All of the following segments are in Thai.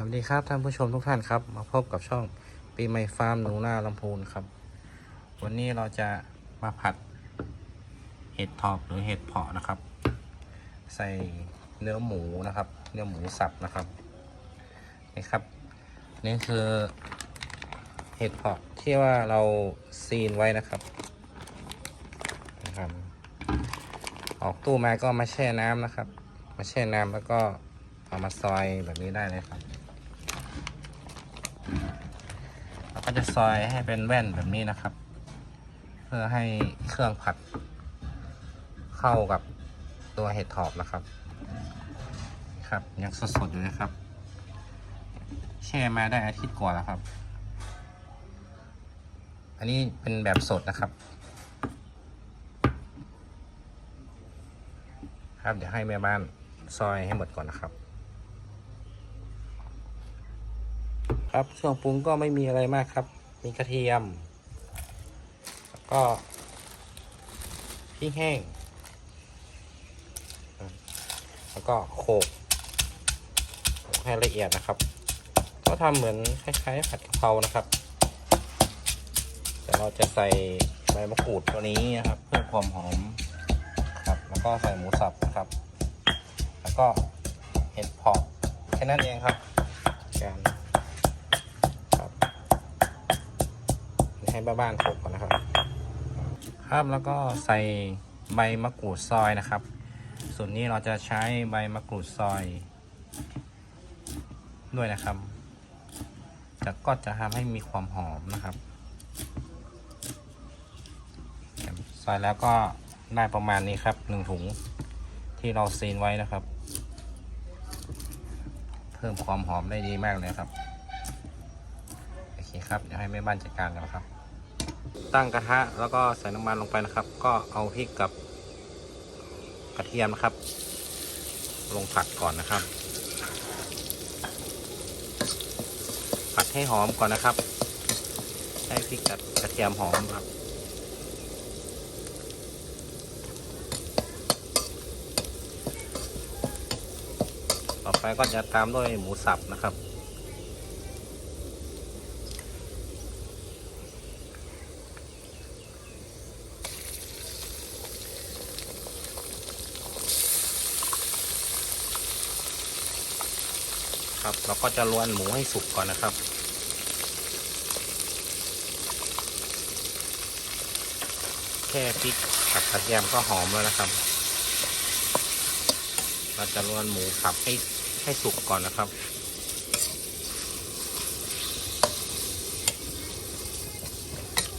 สวัสดีครับท่านผู้ชมทุกท่านครับ มาพบกับช่องปีใหม่ฟาร์มหนูนาลำพูนครับ วันนี้เราจะมาผัด เห็ดถอบหรือเห็ดเพาะนะครับ ใส่เนื้อหมูนะครับ เนื้อหมูสับนะครับนี่ครับ นี่คือเห็ดเพาะที่ว่าเราซีนไว้นะครับนะครับ ออกตู้มาก็มาแช่น้ำนะครับ มาแช่น้ำแล้วก็เอามาซอยแบบนี้ได้เลยครับเราก็ จะซอยให้เป็นแว่นแบบนี้นะครับ เพื่อให้เครื่องผัด เข้ากับตัวเห็ดถอบนะครับ ครับยังสดๆอยู่เลยครับ แช่มาได้อาทิตย์กว่าแล้วครับ อันนี้เป็นแบบสดนะครับ ครับเดี๋ยวให้แม่บ้านซอยให้หมดก่อนนะครับ ครับเครื่องปรุงก็ไม่มีอะไรมากครับ มีกระเทียม แล้วก็พริกแห้ง แล้วก็โขลกให้ละเอียดนะครับ ก็ทำเหมือนคล้ายๆผัดกะเพรานะครับ แต่เราจะใส่ใบมะกรูดตัวนี้นะครับ เพื่อความหอมครับ แล้วก็ใส่หมูสับนะครับ แล้วก็เห็ดเพาะแค่นั้นเองครับการครับ ให้บ้านๆโขลกก่อนนะครับ ครับแล้วก็ใส่ใบมะกรูดซอยนะครับ ส่วนนี้เราจะใช้ใบมะกรูดซอย ด้วยนะครับจะก็จะทำให้มีความหอมนะครับซอยแล้วก็ได้ประมาณนี้ครับหนึ่งถุงที่เราซีนไว้นะครับ เพิ่มความหอมได้ดีมากเลยครับ โอเคครับ เดี๋ยวให้แม่บ้านจัดการกันนะครับ ตั้งกระทะแล้วก็ใส่น้ำมันลงไปนะครับ ก็เอาพริกกับกระเทียมนะครับ ลงผัดก่อนนะครับ ผัดให้หอมก่อนนะครับ ให้พริกกับกระเทียมหอมครับต่อไปก็จะตามด้วยหมูสับนะครับ เราก็จะล้วนหมูให้สุกก่อนนะครับ แค่พริกกับกระเทียมก็หอมแล้วนะครับ เราจะล้วนหมูสับให้ให้สุกก่อนนะครับ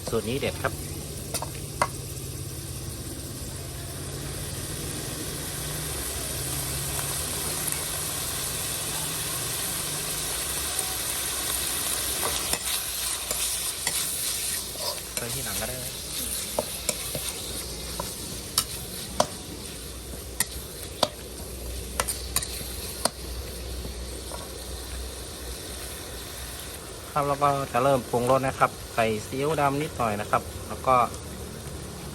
สูตรนี้เด็ดครับ ใส่ที่หลังก็ได้ ครับแล้วก็จะเริ่มปรุงรสนะครับใส่ซีอิ๊วดำนิดหน่อยนะครับ แล้วก็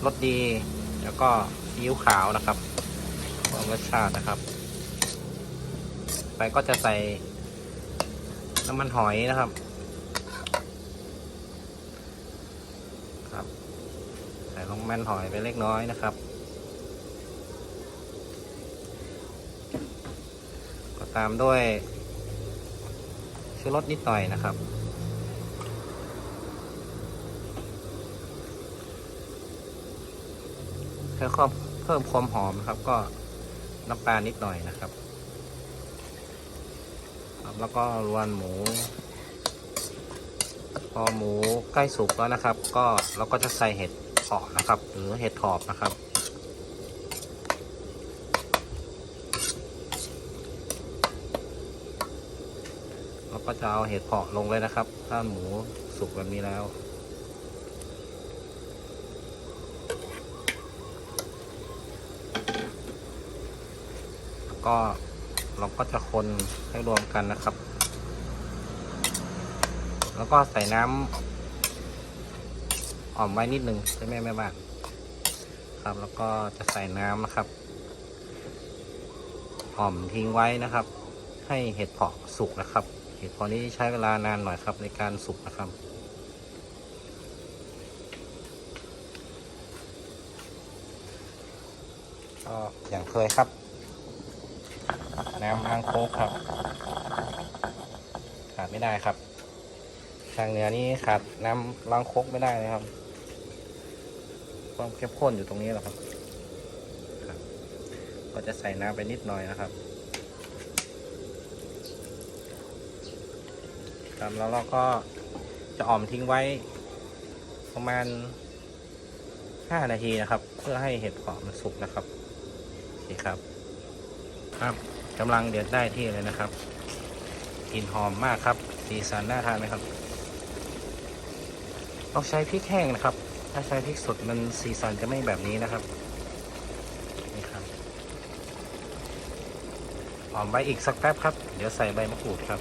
รสดี แล้วก็ซีอิ๊วขาวนะครับเพิ่มรสชาตินะครับ ไปก็จะใส่น้ำมันหอยนะครับครับใส่ลงมันหอยไปเล็กน้อยนะครับ ก็ตามด้วย ชูรสนิดหน่อยนะครับ เพื่อเพิ่มความหอมครับ ก็น้ำปลานิดหน่อยนะครับครับ แล้วก็รวนหมู พอหมูใกล้สุกแล้วนะครับ ก็เราก็จะใส่เห็ดเผาะนะครับ หรือเห็ดถอบนะครับ เรา ก็จะเอาเห็ดเผาะลงเลยนะครับ ถ้าหมูสุกแบบนี้แล้วแล้ว ก็เราก็จะคนให้รวมกันนะครับ แล้วก็ใส่น้ำอ่อมไว้นิดนึงใช่ไหมแม่บ้านครับแล้วก็จะใส่น้ำนะครับอ่อมทิ้งไว้นะครับ ให้เห็ดเผาะสุกนะครับ ห็ดพอนี้ใช้เวลานานหน่อยครับในการสุกนะครับก็อย่างเคยครับ น้ำล้างโคกครับ ขาดไม่ได้ครับ ทางเหนือนี่ขาดน้ำล้างโคกไม่ได้เลยครับ ความเข้มข้นอยู่ตรงนี้แหละครับ ก็จะใส่น้ำไปนิดหน่อยนะครับ ครับแล้วเราก็จะอ่อมทิ้งไว้ประมาณ 5 นาทีนะครับ เพื่อให้เห็ดเผาะมันสุกนะครับโอเคครับ ครับกำลังเดือดได้ที่เลยนะครับกลิ่นหอมมากครับ สีสันน่าทานไหมครับต้องใช้พริกแห้งนะครับ ถ้าใช้พริกสดมันสีสันจะไม่แบบนี้นะครับนี่ครับหอมไว้อีกสักแป๊บครับ เดี๋ยวใส่ใบมะกรูดครับ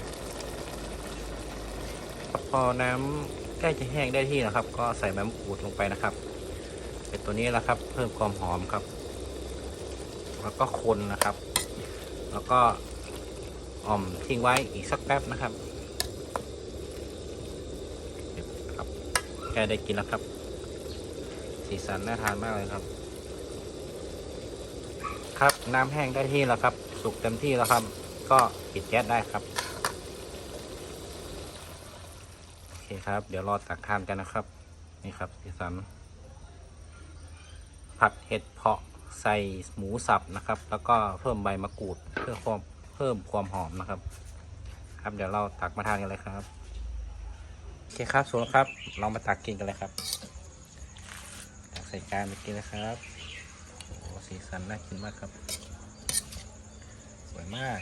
พอน้ำใกล้จะแห้งได้ที่นะครับ ก็ใส่ใบมะกรูดลงไปนะครับเป็นตัวนี้แหละครับ เพิ่มความหอมครับ แล้วก็คนนะครับ แล้วก็อ่อมทิ้งไว้อีกสักแป๊บนะครับครับใกได้กินแล้วครับ สีสันน่าทานมากเลยครับ ครับน้ำแห้งได้ที่แล้วครับ สุกเต็มที่แล้วครับ ก็ปิดแก๊สได้ครับ โอเคครับ เดี๋ยวรอตักทานกันนะครับ นี่ครับสีสัน ผัดเห็ดเพาะใส่หมูสับนะครับ แล้วก็เพิ่มใบมะกรูดเพื่อความเพิ่มความหอมนะครับ ครับเดี๋ยวเราตักมาทานกันเลยครับโอเคครับสุดแล้วครับเรามาตักกินกันเลยครับตักใส่จานไปกินเลยครับโอ้สีสันน่ากินมากครับ สวยมาก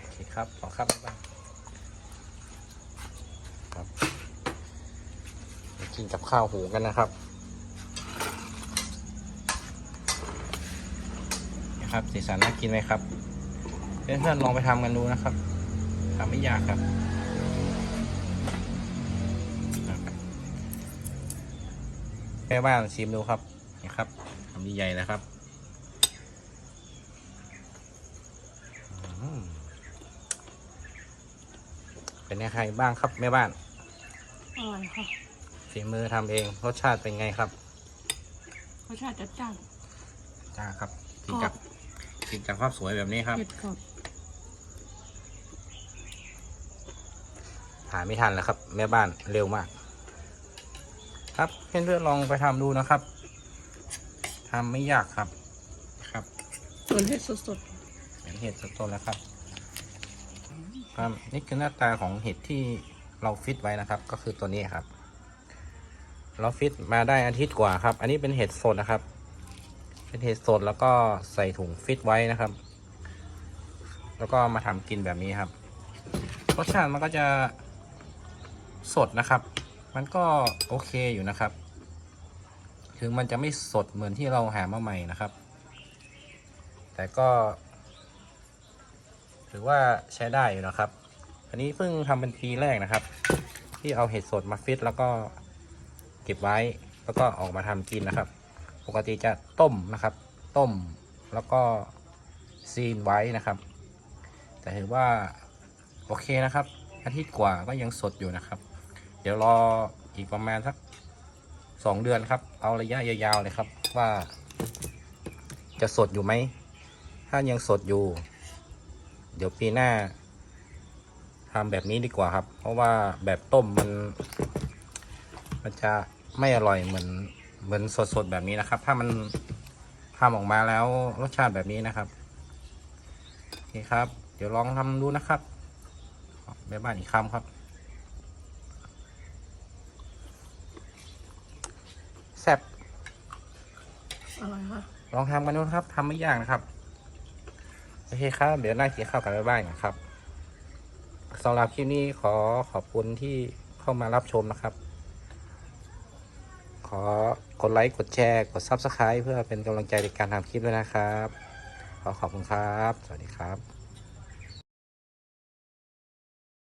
โอเครับขอครับบ๊ายบายครับกินกับข้าวหูกันนะครับนะครับสีสันน่ากินไหมครับเพื่อนๆลองไปทำกันดูนะครับทำไม่ยากครับแค่บ้านชิมดูครับนี่ครับทำใหญ่ๆเลยครับ เป็นยังไงบ้างครับแม่บ้านอร่อยค่ะฝีมือทำเองรสชาติเป็นไงครับรสชาติจัดจ้านจ้าครับกินกับกินกับข้าวสวยแบบนี้ครับ เผ็ดกรอบหาไม่ทันแล้วครับ แม่บ้านเร็วมาก ครับเพื่อนๆลองไปทำดูนะครับทำไม่ยากครับ ครับ ส่วนเผ็ดสดเห็นเห็ดสดๆแล้วครับ ครับนี่คือหน้าตาของเห็ดที่เราฟิตไว้นะครับ ก็คือตัวนี้ครับ เราฟิตมาได้อาทิตย์กว่าครับ อันนี้เป็นเห็ดสดนะครับ เป็นเห็ดสดแล้วก็ใส่ถุงฟิตไว้นะครับ แล้วก็มาทำกินแบบนี้ครับรสชาติมันก็จะสดนะครับ มันก็โอเคอยู่นะครับ ถึงมันจะไม่สดเหมือนที่เราหามาใหม่นะครับ แต่ก็ ถือว่าใช้ได้อยู่นะครับ อันนี้เพิ่งทำเป็นปีแรกนะครับ ที่เอาเห็ดสดมาฟิตแล้วก็เก็บไว้แล้วก็ออกมาทำกินนะครับ ปกติจะต้มนะครับ ต้มแล้วก็ซีนไว้นะครับ แต่ถือว่าโอเคนะครับ อาทิตย์กว่าก็ยังสดอยู่นะครับ เดี๋ยวรออีกประมาณสักสองเดือนครับ เอาระยะยาวๆเลยครับว่าจะสดอยู่ไหม ถ้ายังสดอยู่ เดี๋ยวปีหน้าทำแบบนี้ดีกว่าครับ เพราะว่าแบบต้มมัน มันจะไม่อร่อยเหมือนเหมือนสดๆแบบนี้นะครับ ถ้ามันทำออกมาแล้วรสชาติแบบนี้นะครับโอเคครับ เดี๋ยวลองทำดูนะครับแม่บ้านอีกคำครับแซ่บๆอร่อยค่ะลองทำกันดูนะครับทำไม่ยากนะครับ โอเคครับ เดี๋ยวนั่งกินข้าวกันบ้างนะครับสำหรับคลิปนี้ขอขอบคุณที่เข้ามารับชมนะครับ ขอกดไลค์กดแชร์ กด Subscribe เพื่อเป็นกำลังใจในการทำคลิปด้วยนะครับ ขอขอบคุณครับ สวัสดีครับ